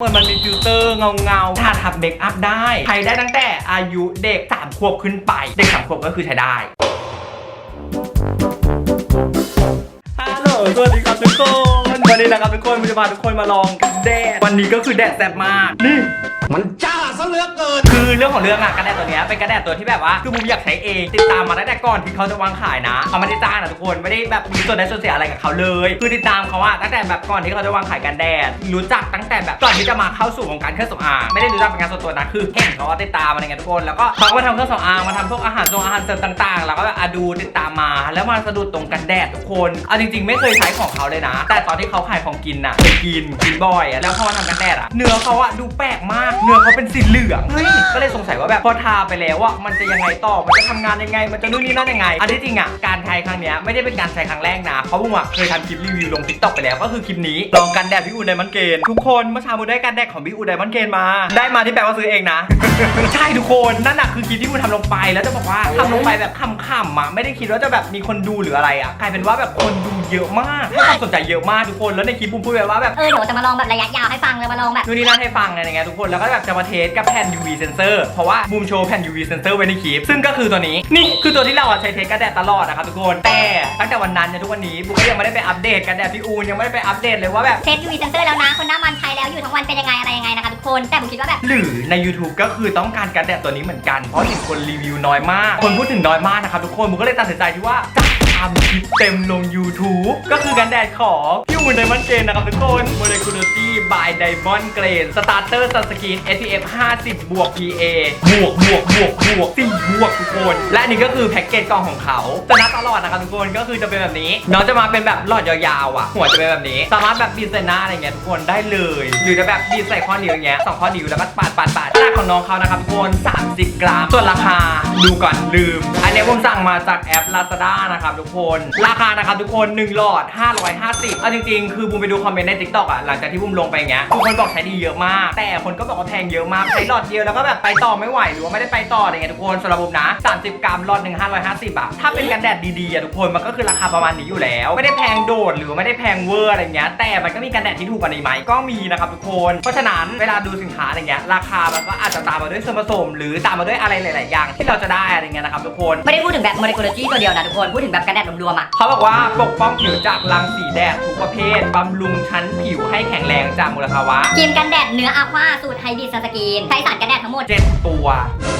เหมือนมันมีฟิลเตอร์เงาเงาๆถ้าทำเมคอัพได้ ใช้ได้ตั้งแต่อายุเด็ก3ขวบขึ้นไป เด็ก3ขวบก็คือใช้ได้ฮัลโหลสวัสดีครับทุกคน วันนี้นะครับทุกคนผมจะพาทุกคนมาลองแดด วันนี้ก็คือแดดแสบมาก นี่ มันจ้าซะเหลือเกิน คือเรื่องของเรื่องอะกระแดดตัวเนี้ยเป็นกระแดดตัวที่แบบว่าคือบูมอยากใช้เองติดตามมาตั้งแต่ก่อนที่เขาจะวางขายนะเขาไม่ได้จ้างนะทุกคนไม่ได้แบบมีส่วนได้ส่วนเสียอะไรกับเขาเลย คือติดตามเขาอะตั้งแต่แบบก่อนที่เขาจะวางขายกันแดด รู้จักตั้งแต่แบบก่อนที่จะมาเข้าสู่วงการเครื่องสำอางไม่ได้รู้จักเป็นงานส่วนตัวนะคือเห็นเขาว่าติดตามอะไรเงี้ยทุกคนแล้วก็เขาก็มาทำเครื่องสำอางมาทำพวกอาหารทรงอาหารเสริมต่างๆ แล้วก็แบบอะดูติดตามมา แล้วมาสะดุดตรงกันแดดทุกคนเอาจริง ๆ ไม่เคยใช้ของเขาเลยนะ แต่ตอนที่เขาขายของกินน่ะเคยกินกินบ่อยอะแล้วพอมาทำกันแดดอะเนื้อเขาอะดูแปลกมากเนื้อเขาเป็นสีเหลืองเฮ้ยก็เลยสงสัยว่าแบบพอทาไปแล้วอะมันจะยังไงต่อมันจะทำงานยังไง มันจะนู่นนี่นั่นยังไง อันที่จริงอะการใช้ครั้งเนี้ยไม่ได้เป็นการใช้ครั้งแรกนะเพราะบุ้งอะเคยทำคลิปรีวิวลงทิกตอกไปแล้วก็คือคลิปนี้ลองกันแดดพี่อูไดมันเกนทุกคนเมื่อเช้าบุ้ได้กันแดดของพี่อูไดมันเกนมา ได้มาที่แปลว่าซื้อเองนะ ใช่ทุกคนนั่นน่ะคือคลิปที่บุ้ทำลงไปแล้วจะบอกว่าทำลงไปแบบขำๆอะไม่ได้คิดว่าจะแบบมีคนดูหรืออะไรอะกลายเป็นว่าแบบคนดูเยอะมากให้ความสนใจเยอะมากทุกคนแล้วในคลิปบุ้มพูดไปว่าแบบเออเดี๋ยวจะมาลองแบบระยะยาวให้ฟังเลยมาลองแบบนู่นนี่นั่นให้ฟังอะไรเงี้ยทุกคนแล้วก็แบบจะมาเทสกับแผ่น UV sensor เพราะว่าบูมโชว์แผ่น UV sensor ไว้ในคลิป ซึ่งก็คือตัวนี้ นี่คือตัวที่เราอะใช้เทสกันแดดตลอดนะครับทุกคน แต่ตั้งแต่วันนั้นจนทุกวันนี้บูมก็ยังไม่ได้ไปอัปเดตกันแดดพี่อูนยังไม่ได้ไปอัปเดตเลยว่าแบบ เทส UV sensor แล้วนะ คนหน้ามันใช้แล้วอยู่ทั้งวันเป็นยังไงอะไรยังไงนะคะทุกคน แต่ผมคิดว่าแบบ หรือใน YouTube ก็คือต้องการกันแดดตัวนี้เหมือนกัน เพราะเห็นคนรีวิวน้อยมาก คนพูดถึงน้อยมากนะครับทุกคนบูมก็เลยตัดสินใจที่ว่าจะ ทำคลิปเต็มลง YouTube ก็คือกันแดดของพี่อูนไดมอนเกนนะครับทุกคน Molecularity by Diamond Grain Starter Sunscreen SPF 50 บวก PA บวกบวกบวกบวก4บวกทุกคน และอันนี้ก็คือแพ็กเกจกล่องของเขาจะนัดตลอดนะครับทุกคนก็คือจะเป็นแบบนี้ น้องจะมาเป็นแบบหลอดยาวๆอะ หัวจะเป็นแบบนี้ สามารถแบบบีบใส่หน้าอะไรเงี้ยทุกคนได้เลย หรือจะแบบบีบใส่ข้อนิ้วอย่างเงี้ยสองข้อนิ้วแล้วก็ปาดปาดปาดขนาดของน้องเขานะครับทุกคน 30 กรัมส่วนราคาดูก่อนลืม อันนี้ผมสั่งมาจากแอป Lazada นะครับทุกคน ราคานะครับทุกคน1หลอด 550เอาจริงๆ คือบูมไปดูคอมเมนต์ใน TikTok อะหลังจากที่บูมลงไปอย่างเงี้ยทุกคนบอกใช้ดีเยอะมาก แต่คนก็บอกว่าแพงเยอะมากใช้หลอดเดียวแล้วก็แบบไปต่อไม่ไหวหรือว่าไม่ได้ไปต่ออะไรเงี้ยทุกคนสำหรับบูมนะ30 กรัมหลอดหนึ่ง550อะถ้าเป็นกันแดดดีๆอะทุกคนมันก็คือราคาประมาณนี้อยู่แล้ว ไม่ได้แพงโดดหรือไม่ได้แพงเวอร์อะไรเงี้ยแต่มันก็มีกันแดดที่ถูกกว่านี้ไหมก็มีนะครับทุกคนเพราะฉะนั้นเวลาดูสินค้าอะไรเงี้ยราคามันก็อาจจะตามมาด้วยส่วนผสม หรือตามมาด้วยอะไรหลาย ๆ อย่าง ที่เราจะได้อะไรเงี้ยนะครับทุกคนไม่ได้พูดถึงแบบ molecularity ตัวเดียวนะทุกคนพูดถึงแบบกันดดรวมๆอะเขาบอกว่าปกป้องผิวจากรังสีแดดทุกประเภทบำรุงชั้นผิวให้แข็งแรงจากมลภาวะ ครีมกันแดดเนื้ออะควาสูตรไฮบริดซันสกรีนใช้สารกันแดดทั้งหมดเจ็ดตัว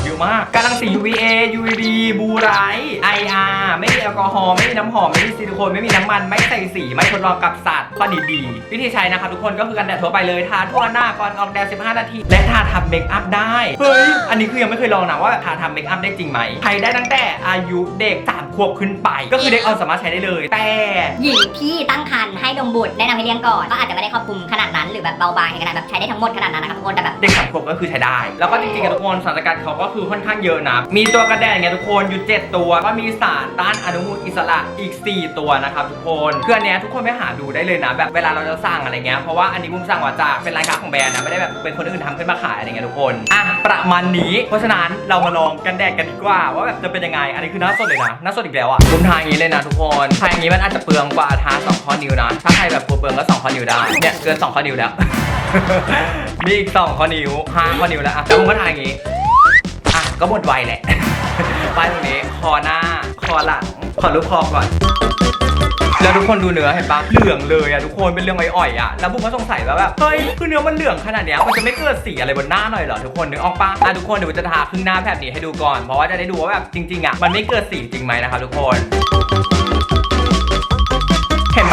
เยอะมากกำลังสี UVA UVB บูไรท์ IR ไม่มีแอลกอฮอล์ไม่มีน้ำหอมไม่มีซิลิโคนไม่มีน้ำมันไม่ใส่สีไม่ทดลองกับสัตว์ข้อดีดีวิธีใช้นะครับทุกคนก็คือกันแดดทั่วไปเลยทาทั่วหน้าก่อนออกแดด 15 นาที และทาทำเมคอัพได้เฮ้ยอันนี้คือยังไม่เคยลองนะว่าทาทำเมคอัพได้จริงไหมใช้ได้ตั้งแต่อายุเด็ก3ข วบขึ้นไป ก็คือเด็กเอาสามารถใช้ได้เลย แต่ หญิงที่ตั้งครรภ์ให้นมบุตรแนะนำให้เลี้ยงก่อนก็อาจจะไม่ได้ครอบคลุมขนาดนั้นหรือแบบเบาบางขนาดแบบใช้ได้ทั้งหมดขนาดนั้นนะครับทุกคนแต่แบบ เด็กสามขวบก็คือใช้ได้ แล้วก็จริงๆอะทุกคนสารสกัดเขาก็คือค่อนข้างเยอะนะ มีตัวกระแดดอย่างเงี้ยทุกคนอยู่ 7 ตัว ก็มีสารต้านอนุมูลอิสระอีก 4 ตัวนะครับทุกคนคืออันเนี้ยทุกคนไปหาดูได้เลยนะ แบบเวลาเราจะสั่งอะไรเงี้ย เพราะว่าอันนี้บุ้มสั่งมาจากเป็นรายการของแบรนด์นะ ไม่ได้แบบเป็นคนอื่นทำขึ้นมาขายอะไรเงี้ยทุกคน อะประมาณนี้ เพราะฉะนั้นเรามาลองกันแดดกันดีกว่าว่าแบบจะเป็นยังไง อันนี้คือหน้าสดเลยนะหน้าสดอีกแล้วอะบุ้มทายงนี้เลยนะทุกคนทายงนี้มันอาจจะเปลืองกว่าทาสองข้อนิ้วนะ ถ้าใครแบบกลัวเปลืองก็สองข้อนิ้วได้ เนี่ยเกินสองข้อนิ้วแล้ว มีอีกสองข้อนิ้วห้าข้อนิ้วแล้วอะแล้วมึงก็ทายอย่างงี้ อะก็หมดไวแหละ ไปตรงนี้ คอหน้า คอหลัง ขอรูปคอก่อน แล้วทุกคนดูเนื้อเห็นปะเหลืองเลยอะทุกคนเป็นเรื่องอ่อยๆอะแล้วบุ๊กก็สงสัยว่าแบบเฮ้ยคือเนื้อมันเหลืองขนาดเนี้ยมันจะไม่เกิดสีอะไรบนหน้าหน่อยเหรอทุกคนนึกออกปะอะทุกคนเดี๋ยวจะทาครึ่งหน้าแบบนี้ให้ดูก่อน เพราะว่าจะได้ดูว่าแบบจริงๆอะมันไม่เกิดสีจริงไหมนะครับทุกคน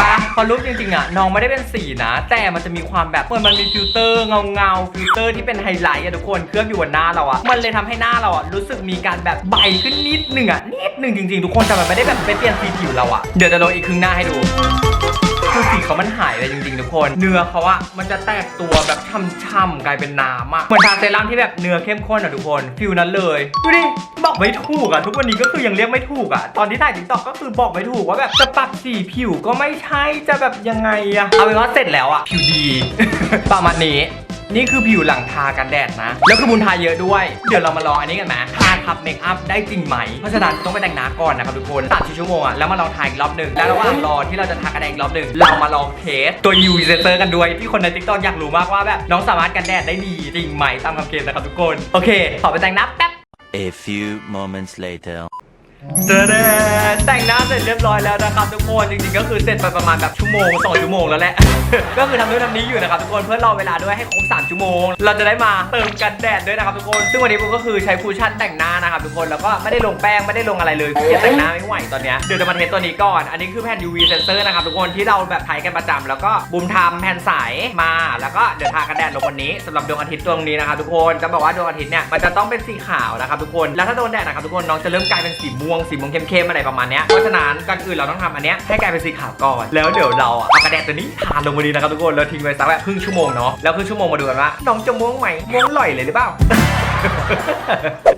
ปะพอรูปจริงๆอะน้องไม่ได้เป็นสีนะ แต่มันจะมีความแบบเหมือนมันมีฟิลเตอร์เงาเงาๆฟิลเตอร์ที่เป็นไฮไลท์อะทุกคนเคลือบอยู่บนหน้าเราอะมันเลยทำให้หน้าเราอะรู้สึกมีการแบบใบขึ้นนิดหนึ่งอะนิดหนึ่งจริงๆ ทุกคนแต่มันไม่ได้แบบไปเปลี่ยนสีผิวเราอะเดี๋ยวจะลงอีกครึ่งหน้าให้ดู คือสีเขามันหายไปจริงๆทุกคน เนื้อเขาอะมันจะแตกตัวแบบช่ำๆกลายเป็นน้ำอะเหมือนทาเซรั่มที่แบบเนื้อเข้มข้นอะทุกคนฟิลนั้นเลยดูดิบอกไม่ถูกอะทุกวันนี้ก็คือยังเรียกไม่ถูกอะตอนที่ถ่ายติ๊กต็อกก็คือบอกไม่ถูกว่าแบบจะปรับสีผิวก็ไม่ใช่จะแบบยังไงอะเอาเป็นว่าเสร็จแล้วอะผิวดีประมาณนี้ นี่คือผิวหลังทากันแดดนะ แล้วคือบุญทาเยอะด้วย เดี๋ยวเรามาลองอันนี้กันไหมทาทับเมคอัพได้จริงไหม เพราะฉะนั้นต้องไปแต่งหน้าก่อนนะครับทุกคนตัดชั่วโมงอะแล้วมาลองทาอีกรอบหนึ่งแล้วระหว่างรอที่เราจะทากันแดดอีกรอบหนึ่งเรามาลองเทสตัว UV sensor กันด้วยที่คนใน TikTok อยากรู้มากว่าแบบน้องสามารถกันแดดได้ดีจริงไหมตามคำเกณฑ์นะครับทุกคน โอเค ขอไปแต่งหน้าแป๊บ A few moments later. เจอแดดแต่งหน้าเสร็จเรียบร้อยแล้วนะครับทุกคนจริงๆก็คือเสร็จไปประมาณแบบชั่วโมงสองชั่วโมงแล้วแหละ ก็คือทำนู่นทำนี้อยู่นะครับทุกคนเพื่อรอเวลาด้วยให้ครบ3ชั่วโมง เราจะได้มาเติมกันแดดด้วยนะครับทุกคนซึ่งวันนี้ผมก็คือใช้คูชั่นแต่งหน้านะครับทุกคนแล้วก็ไม่ได้ลงแป้งไม่ได้ลงอะไรเลยเกียแต่งหน้าไม่ไหวตอนเนี้ยเดี๋ยวจะมาเทสตัวนี้ก่อนอันนี้คือแผ่น UV sensor นะครับทุกคนที่เราแบบใช้กันประจำแล้วก็บุมทำแผ่นใสมาแล้วก็เดี๋ยวทากันแดดลงวันนี้สำหรับดวงอาทิตย์ดวงนี้นะครับทุกคนจะบอกว่าดวงอาทิตย์เนี่ยมันจะต้องเป็นสีขาวนะครับทุกคนแล้วถ้าโดนแดดนะครับทุกคนน้องจะเริ่มกลายเป็นสีม่วงสีม่วงเข้มๆอะไรประมาณเนี้ยเพราะฉะนั้นก่อนอื่นเราต้องทำอันเนี้ยให้กลายเป็นสีขาวก่อน แล้วเดี๋ยวเราอะเอากระแดดตัวนี้ทาลงวันนี้นะครับทุกคนแล้วทิ้งไว้สักแบบครึ่งชั่วโมงเนาะแล้วครึ่งชั่วโมงมาดูกันว่าน้องจะม่วงไหมม่วงหล่อยเลยหรือเปล่า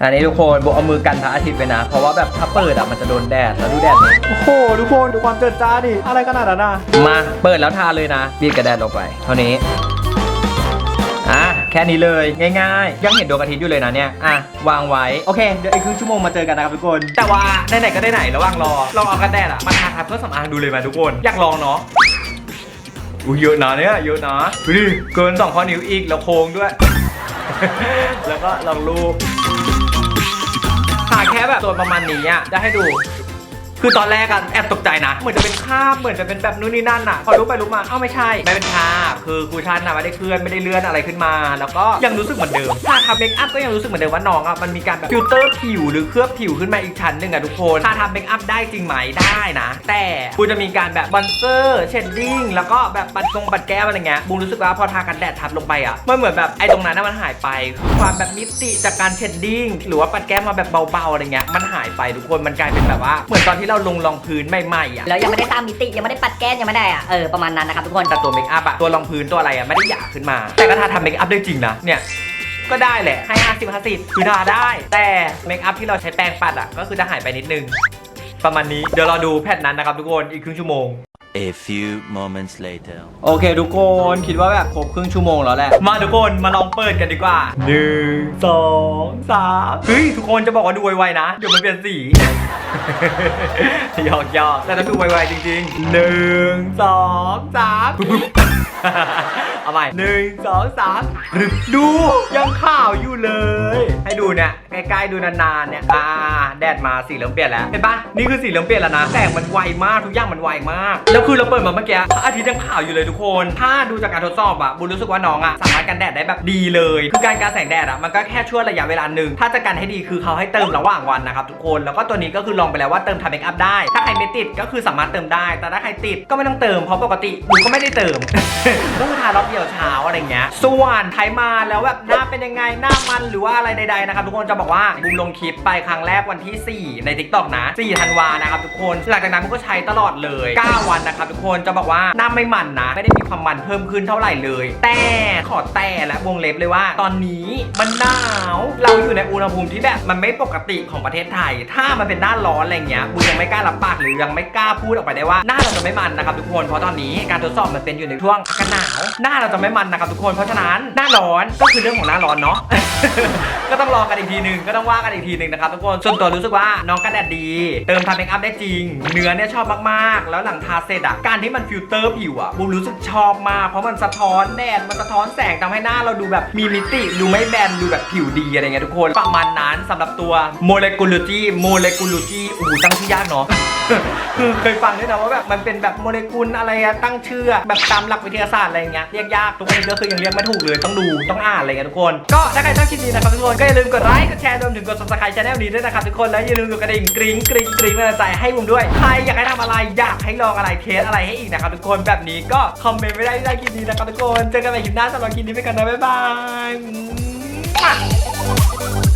อันนี้ทุกคนโบเอามือกันพระอาทิตย์ไปนะ เพราะว่าแบบถ้าเปิดอะมันจะโดนแดดแล้วดูแดดนี่โอ้โหทุกคนดูความเจิดจ้าดิอะไรขนาดนั้นนะมาเปิดแล้วทาเลยนะบีบกระแดดลงไป เท่านี้ อะแค่นี้เลยง่ายๆ ยังเห็นดวงอาทิตย์อยู่เลยนะเนี่ยอะวางไว้โอเคเดี๋ยวอีกครึ่งชั่วโมงมาเจอกันนะครับทุกคน แต่ว่าไหนๆก็ได้ไหนระหว่างรอลองเอากันแดดอะมาทาทับเครื่อสำอางดูเลยไหมทุกคนอยากลองเนาะอุ้ยเยอะนะเนี่ยเยอะนะดูดิเกินสองข้อนิ้วอีกแล้วโค้งด้วย แล้วก็ลองรูปทาแค่แบบตัวประมาณนี้อะจะให้ดู คือตอนแรกอะแอบตกใจนะ เหมือนจะเป็นคราบเหมือนจะเป็นแบบนู่นนี่นั่นอะพอรู้ไปรู้มาเอ้าไม่ใช่ไม่เป็นคราบคือคูชันอะไม่ได้เคลื่อนไม่ได้เลื่อนอะไรขึ้นมา แล้วก็ยังรู้สึกเหมือนเดิมถ้าทำเมคอัพก็ยังรู้สึกเหมือนเดิมว่าน้องอะมันมีการแบบฟิลเตอร์ผิวหรือเคลือบผิวขึ้นมาอีกชั้นหนึ่งอะทุกคนถ้าทำเมคอัพได้จริงไหมได้นะ แต่กูจะมีการแบบบันเซอร์เชดดิ้งแล้วก็แบบปัดตรงปัดแก้มอะไรเงี้ยบูมรู้สึกว่าพอทากันแดดทับลงไปอะมันเหมือนแบบไอ้ตรงนั้นน่ะมันหายไป ความแบบมิติจากการเชดดิ้งหรือว่าปัดแก้มมาแบบเบาๆอะไรเงี้ยมันหายไปทุกคนมันกลายเป็นแบบว่าเหมือนตอนที่เราลงรองพื้นใหม่ๆอะแล้วยังไม่ได้สร้างมิติยังไม่ได้ปัดแก้มยังไม่ได้อะเออประมาณนั้นนะครับทุกคนแต่ตัวเมคอัพอะตัวรองพื้นตัวอะไรอะไม่ได้หยาขึ้นมา แต่ก็ทาทำเมคอัพได้จริงนะเนี่ยก็ได้แหละให้50 50คือทาได้ แต่เมคอัพที่เราใช้แปรงปัดอะก็คือจะหายไปนิดนึงประมาณนี้เดี๋ยวเราดูแพทนั้นนะครับทุกคนอีกครึ่งชั่วโมง A few moments later. โอเค ทุกคนคิดว่าแบบครบครึ่งชั่วโมงแล้วแหละ มาทุกคนมาลองเปิดกันดีกว่าหนึ่งสองสามเฮ้ย ทุกคนจะบอกว่าดูไวๆนะ เดี๋ยวมันเปลี่ยนสี หยอกหยอกแต่ถ้าดูไวๆจริงๆหนึ่งสองสาม เอาใหม่หนึ่งสองสามดูยังข่าวอยู่เลย ให้ดูเนี่ยใกล้ๆดูนานๆเนี่ยอ่าแดดมาสีเริ่มเปลี่ยนแล้วเห็นปะนี่คือสีเริ่มเปลี่ยนแล้วนะแสงมันไวมากทุกอย่างมันไวมาก แล้วคือเราเปิดมาเมื่อกี้พระอาทิตย์ยังข่าวอยู่เลยทุกคน ถ้าดูจากการทดสอบอะบุญรู้สึกว่าน้องอะสามารถกันแดดได้แบบดีเลยคือการการแสงแดดอะมันก็แค่ช่วงระยะเวลาหนึ่งถ้าจะกันให้ดีคือเขาให้เติมระหว่างวันนะครับทุกคนแล้วก็ตัวนี้ก็คือลองไปแล้วว่าเติมทำเมคอัพได้ ถ้าใครไม่ติดก็คือสามารถเติมได้ แต่ถ้าใครติดก็ไม่ต้องเติมเพราะปกติบุญก็ไม่ได้เติมก็คือทารอบเดียวเช้าอะไรเงี้ย ส่วนไทยมาแล้วแบบหน้าเป็นยังไงหน้ามันหรือว่าอะไรใดๆนะครับทุกคนจะบอกว่าบุมลงคลิปไปครั้งแรกวันที่ 4 ใน t ิ k t o k นะ4ธันวานะครับทุกคนหลังจากนั้นบุมก็ใช้ตลอดเลย 9 วันนะครับทุกคนจะบอกว่าหน้าไม่มันนะ ไม่ได้มีความมันเพิ่มขึ้นเท่าไหร่เลย แต่ขอแต่และวงเล็บเลยว่า ตอนนี้มันหนาวเราอยู่ในอุณหภูมิที่แบบมันไม่ปกติของประเทศไทย ถ้ามันเป็นหน้าร้อนอะไรเงี้ยบุมยังไม่กล้ารับปากหรือยังไม่กล้าพูดออกไปได้ว่าหน้าเราจะไม่มันนะครับทุกคนเพราะตอนนี้การทดสอบมันเป็นอยู่ในช่วงกาศหนาว หน้าเราจะไม่มันนะครับทุกคน เพราะฉะนั้นหน้าร้อนก็คือเรื่องของหน้าร้อนเนาะ ก็ต้องรอกันอีกทีหนึ่งก็ต้องว่ากันอีกทีหนึ่งนะครับทุกคน ส่วนตัวรู้สึกว่าน้องกันแดดดี เติมทำเมคอัพได้จริง เนื้อเนี่ยชอบมากๆ แล้วหลังทาเสร็จอะการที่มันฟิลเตอร์ผิวอะบูมรู้สึกชอบมาก เพราะมันสะท้อนแดด มันสะท้อนแสงทำให้หน้าเราดูแบบมีมิติ ดูไม่แบน ดูแบบผิวดีอะไรเงี้ยทุกคน ประมาณนั้นสำหรับตัวโมเลกุลจีโมเลกุลจีโอ้โหตั้งชื่ยากเนาะ คือเคยฟังด้วยนะว่าแบบมันเป็นแบบโมเลกุลอะไรอะตั้งชื่ออะแบบตามหลักวิทยาศาสตร์อะไรอย่างเงี้ยเรียกยากทุกคนก็คือยังเรียกไม่ถูกเลยต้องดูต้องอ่านอะไรเงี้ยทุกคนก็ถ้าใครชอบคลิปนี้นะครับทุกคนก็อย่าลืมกดไลค์กดแชร์รวมถึงกด subscribe channel นี้ด้วยนะครับทุกคนแล้วอย่าลืมกดกระดิ่งกริ๊งกริ๊งกริ๊งเป็นกำลังใจให้ผมด้วยใครอยากให้ทำอะไรอยากให้ลองอะไรเทสอะไรให้อีกนะครับทุกคนแบบนี้ก็คอมเมนต์ไว้ได้ที่ใต้คลิปนี้นะครับทุกคนเจอกันใหม่คลิปหน้าสำหรับคลิปนี้ไปกันนะบ๊ายบาย